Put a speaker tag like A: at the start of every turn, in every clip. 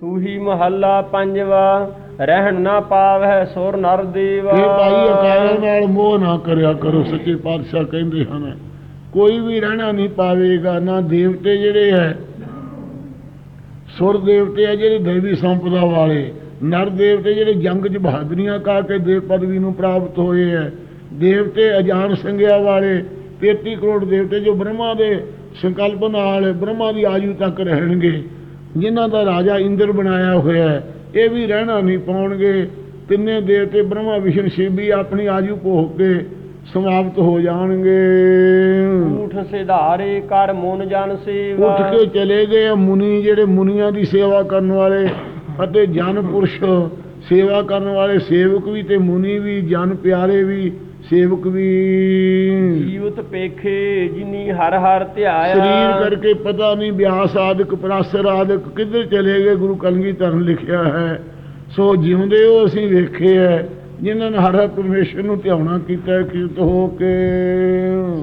A: ਤੂੰ ਹੀ ਮਹੱਲਾ ਪੰਜਵਾ, ਰਹਿਣ ਨਾ ਪਾਵੈ ਸੁਰ ਨਰ ਦੇਵਾ।
B: ਇਹ ਭਾਈ ਅਕਾਲ ਨਾਲ ਮੋਹ ਨਾ ਕਰਿਆ ਕਰੋ, ਸੱਚੇ ਪਾਤਸ਼ਾਹ ਕਹਿੰਦੇ ਹਨ। ਕੋਈ ਵੀ ਰਹਿਣਾ ਨਹੀਂ ਪਾਵੇਗਾ, ਨਾ ਦੇਵਤੇ ਜਿਹੜੇ ਹੈ, ਸੁਰ ਦੇਵਤੇ ਆ ਜਿਹੜੇ ਦੇਵੀ ਸੰਪਦਾ ਵਾਲੇ, ਨਰ ਦੇਵਤੇ ਜਿਹੜੇ ਜੰਗ 'ਚ ਬਹਾਦਰੀਆਂ ਕਾ ਕੇ ਦੇਵ ਪਦਵੀ ਨੂੰ ਪ੍ਰਾਪਤ ਹੋਏ ਹੈ। ਦੇਵਤੇ ਅਜਾਨ ਸੰਗਿਆ ਵਾਲੇ 33 ਕਰੋੜ ਦੇਵਤੇ ਜੋ ਬ੍ਰਹਮਾ ਦੇ ਸੰਕਲਪ ਨਾਲ ਬ੍ਰਹਮਾ ਦੀ ਆਯੂ ਤੱਕ ਰਹਿਣਗੇ। ਜਿਨ੍ਹਾਂ ਦਾ ਰਾਜਾ ਇੰਦਰ ਬਣਾਇਆ ਹੋਇਆ ਹੈ ਇਹ ਵੀ ਰਹਿਣਾ ਨਹੀਂ ਪਾਉਣਗੇ। ਤਿੰਨੇ ਦੇਵਤੇ ਬ੍ਰਹਮਾ ਵਿਸ਼ਨ ਸ਼ਿਵ ਵੀ ਆਪਣੀ ਆਯੂ ਭੋਗ ਕੇ ਸਮਾਪਤ ਹੋ ਜਾਣਗੇ।
A: ਊਠ ਸਿਧਾਰੇ ਕਰ ਮਨ ਜਨ ਸੇਵਾ।
B: ਉੱਠ ਕੇ ਚਲੇ ਗਏ ਆ ਮੁਨੀ ਜਿਹੜੇ ਮੁਨੀਆਂ ਦੀ ਸੇਵਾ ਕਰਨ ਵਾਲੇ ਅਤੇ ਜਨ ਪੁਰਸ਼ ਸੇਵਾ ਕਰਨ ਵਾਲੇ ਸੇਵਕ ਵੀ ਤੇ ਮੁਨੀ ਵੀ ਜਨ ਪਿਆਰੇ ਵੀ ਸੇਵਕ ਵੀ
A: ਜੀਵਤ ਪੇਖੇ ਜਿਨੀ ਹਰ ਹਰ ਧਿਆਇਆ।
B: ਸਰੀਰ ਕਰਕੇ ਪਤਾ ਨਹੀਂ ਵਿਆਸ ਆਦਿਕ ਪ੍ਰਾਸਰ ਆਦਿਕ ਕਿੱਧਰ ਚਲੇ ਗਏ ਗੁਰੂ ਕਲਗੀਧਰ ਲਿਖਿਆ ਹੈ। ਸੋ ਜਿਉਂਦੇ ਹੋ ਅਸੀਂ ਵੇਖੇ ਹੈ ਜਿਨ੍ਹਾਂ ਨੇ ਹਰ ਹਰ ਪਰਮੇਸ਼ਰ ਨੂੰ ਧਿਆਉਣਾ ਕੀਤਾ ਕੀਰਤ ਹੋ ਕੇ।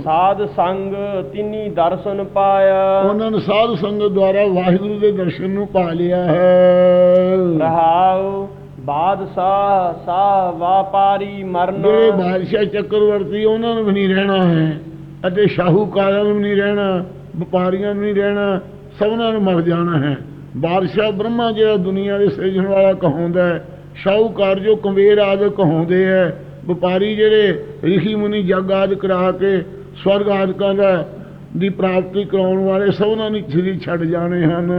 A: ਸਾਧ ਸੰਗ ਤਿਨੀ ਦਰਸ਼ਨ ਪਾਇਆ।
B: ਉਹਨਾਂ ਨੇ ਸਾਧ ਸੰਗਤ ਦੁਆਰਾ ਵਾਹਿਗੁਰੂ ਦੇ ਦਰਸ਼ਨ ਨੂੰ ਪਾ ਲਿਆ ਹੈ।
A: ਰਹਾਉ ਬਾਦਸ਼ਾਹ ਸਾ ਵਾਪਾਰੀ ਮਰਨ।
B: ਜਿਹੜੇ ਬਾਦਸ਼ਾਹ ਚੱਕਰਵਰਤੀ ਉਹਨਾਂ ਨੂੰ ਵੀ ਨਹੀਂ ਰਹਿਣਾ ਹੈ। ਅਤੇ ਸ਼ਾਹੂਕਾਰਾਂ ਨੂੰ ਵੀ ਨਹੀਂ ਰਹਿਣਾ, ਵਪਾਰੀਆਂ ਨੂੰ ਨਹੀਂ ਰਹਿਣਾ, ਸਭਨਾਂ ਨੂੰ ਮਰ ਜਾਣਾ ਹੈ। ਬਾਦਸ਼ਾਹ ਬ੍ਰਹਮਾ ਜਿਹੜਾ ਦੁਨੀਆ ਦੇ ਸਿਰਜਣ ਵਾਲਾ ਕਹਾਉਂਦਾ ਹੈ, ਸ਼ਾਹੂਕਾਰ ਜੋ ਕੁਬੇਰ ਆਦਿ ਕਹਾਉਂਦੇ ਹੈ, ਵਪਾਰੀ ਜਿਹੜੇ ਰਿਸ਼ੀ ਮੁਨੀ ਜੱਗ ਆਦਿ ਕਰਾ ਕੇ ਸਵਰਗ ਆਦਿਕਾਂ ਦਾ ਦੀ ਪ੍ਰਾਪਤੀ ਕਰਾਉਣ ਵਾਲੇ ਸਭਨਾਂ ਨੂੰ ਸ੍ਰੀ ਛੱਡ ਜਾਣੇ ਹਨ।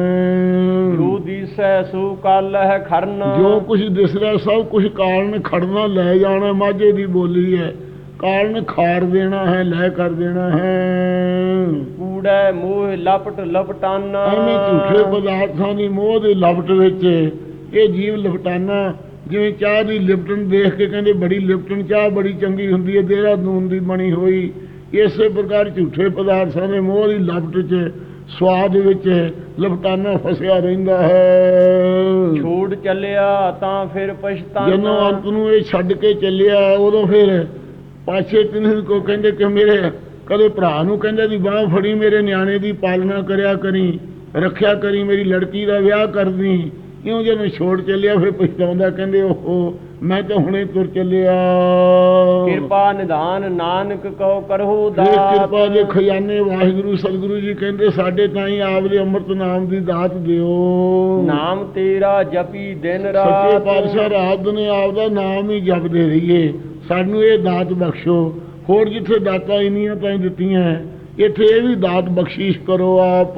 A: ਜੋ ਦੀਸੈ ਸੋ ਕਲ ਹੈ ਖਰਨ
B: ਜੋ ਕੁਝ ਦਿਸ ਰਿਹਾ ਸਭ ਕੁਝ ਕਾਰਨ ਖੜਨਾ ਲੈ ਜਾਣਾ ਮਾਝੇ ਦੀ ਬੋਲੀ ਹੈ। ਕਾਰਨ ਖਾਰ ਦੇਣਾ ਹੈ ਲੈ ਕਰ ਦੇਣਾ ਹੈ।
A: ਕੂੜੈ ਮੋਹ ਲਪਟ ਲਪਟਾਨ।
B: ਐਵੇਂ ਝੂਠੇ ਪਦਾਰਥਾਂ ਦੀ ਮੋਹ ਦੇ ਲਪਟ ਵਿੱਚ ਇਹ ਜੀਵ ਲਪਟਾਨਾ ਜਿਵੇਂ ਚਾਹ ਦੀ ਲਿਪਟਨ ਦੇਖ ਕੇ ਕਹਿੰਦੇ ਬੜੀ ਲਿਪਟਨ ਚਾਹ ਬੜੀ ਚੰਗੀ ਹੁੰਦੀ ਹੈ ਦੇਹਰਾਦੂਨ ਦੀ ਬਣੀ ਹੋਈ। ਇਸੇ ਪ੍ਰਕਾਰ ਝੂਠੇ ਪਦਾਰਥਾਂ ਦੇ ਮੋਹ ਦੀ ਲਪਟ 'ਚ ਸਵਾਦ ਵਿੱਚ ਲਪਟਾਨਾ ਫਸਿਆ ਰਹਿੰਦਾ ਹੈ।
A: ਛੋੜ ਚੱਲਿਆ ਤਾਂ ਫਿਰ ਪਛਤਾਨਾ।
B: ਜਦੋਂ ਅੰਤ ਨੂੰ ਇਹ ਛੱਡ ਕੇ ਚੱਲਿਆ ਉਦੋਂ ਫਿਰ ਪਾਛੇ ਤਿੰਨ ਕੋ ਕਹਿੰਦੇ ਕਿ ਮੇਰੇ ਕਦੇ ਭਰਾ ਨੂੰ ਕਹਿੰਦੇ ਦੀ ਬਾਹ ਫੜੀ ਮੇਰੇ ਨਿਆਣੇ ਦੀ ਪਾਲਣਾ ਕਰਿਆ ਕਰੀ ਰੱਖਿਆ ਕਰੀ ਮੇਰੀ ਲੜਕੀ ਦਾ ਵਿਆਹ ਕਰਦੀ ਕਿਉਂ ਜਦੋਂ ਛੋੜ ਚੱਲਿਆ ਫਿਰ ਪਛਤਾਉਂਦਾ ਕਹਿੰਦੇ ਓਹੋ ਮੈਂ ਤਾਂ ਹੁਣੇ ਤੁਰ ਚੱਲਿਆ।
A: ਕਿਰਪਾ ਨਿਧਾਨ ਨਾਨਕ ਕਉ ਕਰਹੁ
B: ਇਹ ਕਿਰਪਾ
A: ਦਾਤ
B: ਦੇ ਖਜ਼ਾਨੇ ਵਾਹਿਗੁਰੂ ਸਤਿਗੁਰੂ ਜੀ ਕਹਿੰਦੇ ਸਾਡੇ ਤਾਈਂ ਆਪਦੇ ਅੰਮ੍ਰਿਤ ਨਾਮ ਦੀ ਦਾਤ ਦਿਓ।
A: ਨਾਮ ਤੇਰਾ ਜਪੀ ਦਿਨ
B: ਸੱਚੇ
A: ਰਾਤ।
B: ਪਾਤਸ਼ਾਹ ਰਾਤ ਨੇ ਆਪਦਾ ਨਾਮ ਹੀ ਜਪਦੇ ਰਹੀਏ। ਸਾਨੂੰ ਇਹ ਦਾਤ ਬਖਸ਼ੋ। ਹੋਰ ਜਿੱਥੇ ਦਾਤਾਂ ਇੰਨੀਆਂ ਤਾਂ ਦਿੱਤੀਆਂ। ਇੱਥੇ ਇਹ ਵੀ ਦਾਤ ਬਖਸ਼ੀਸ਼ ਕਰੋ ਆਪ।